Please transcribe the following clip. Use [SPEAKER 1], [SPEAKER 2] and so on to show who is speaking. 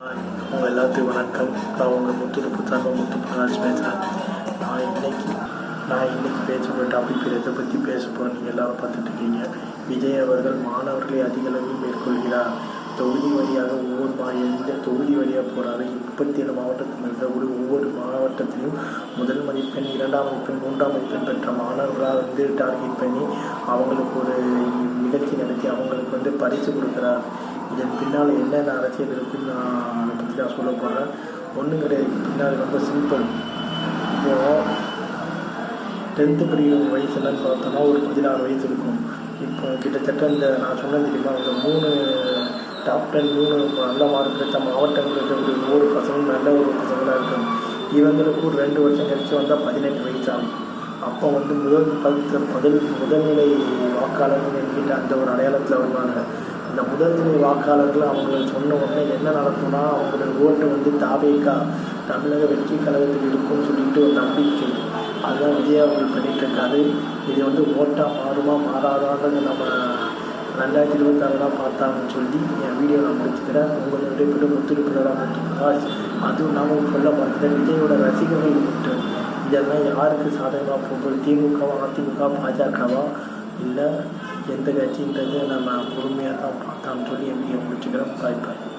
[SPEAKER 1] உங்கள் எல்லாத்துக்கும் வணக்கம். நான் உங்கள் முத்துருப்பு தர்ம முத்து பிரகாஷ் பேசுகிறேன் நான் இன்னைக்கு நான் இன்னைக்கு பேசப்பட்ட டாபிக் எதை பற்றி பேச போகிறேன் நீங்கள் எல்லாரும் பார்த்துட்டு இருக்கீங்க. விஜய் அவர்கள் மாணவர்களை அதிக அளவில் மேற்கொள்கிறார். தொகுதி வழியாக ஒவ்வொரு மா எந்த தொகுதி வழியாக போகிறாரு முப்பத்தி ஏழு மாவட்டத்தில் இருக்கக்கூடிய ஒவ்வொரு மாவட்டத்திலையும் முதல் மதிப்பெண் இரண்டாம் மதிப்பெண் மூன்றாம் மதிப்பெண் பெற்ற மாணவர்களாக வந்து டார்கெட் பண்ணி அவங்களுக்கு ஒரு நிகழ்ச்சி நடத்தி அவங்களுக்கு வந்து பரிசு கொடுக்குறார். இதன் பின்னால் என்னென்ன அரசியல் இருக்குன்னு நான் அதை பற்றி நான் சொல்ல போகிறேன் ஒன்றும் கிடையாது. பின்னால் ரொம்ப சிம்பிள் இப்போது டென்த்து படிக்கிற வயசு என்னன்னு பார்த்தோம்னா ஒரு பதினாறு வயசு இருக்கும். இப்போ கிட்டத்தட்ட இந்த நான் சொன்னது தெரியுமா? இந்த மூணு டாப் டென் மூணு நல்ல மார்க் எடுத்த மாவட்டங்கள் இருக்கக்கூடிய ஒவ்வொரு பசங்களும் நல்ல ஒரு பசங்களாக இருக்கும். இவங்களுக்கு ஒரு ரெண்டு வருஷம் கழிச்சு வந்தால் பதினெட்டு வயசு ஆகும் அப்போ வந்து முதல் பத்து முதல் முதல்நிலை வாக்காளர்கள் என்கிட்ட அந்த ஒரு அடையாளத்தில் வருவாங்க. இந்த முதல்நிலை வாக்காளர்கள் அவங்க சொன்ன உடனே என்ன நடக்கும்னா அவங்களோட ஓட்டு வந்து தாவேக்கா தமிழக வெற்றி கழகத்தில் இருக்கும்னு சொல்லிட்டு ஒரு நம்பிக்கை. அதுதான் விஜய் அவர்கள் பண்ணிட்டு இருக்காரு இது வந்து ஓட்டாக மாறுமா மாறாதான்னு நம்ம ரெண்டாயிரத்தி இருபத்தாறுலாம் பார்த்தாங்கன்னு சொல்லி என் வீடியோ நான் முடிச்சுக்கிறேன். உங்களுடைய பேர் முத்துருப்பினராக பிரகாஷ் அதுவும் நாம் சொல்ல பார்த்துட்டேன் விஜயோட ரசிகர்கள் மட்டும் இதெல்லாம் யாருக்கு சாதகமாக போகுது? திமுகவா அதிமுக பாஜகவா? இல்லை எந்த கட்சின்றது நம்ம பொறுமையாக தான் பார்த்தான்னு சொல்லி என் வீடியோ முடிச்சுக்கிறேன் பாய் பாய்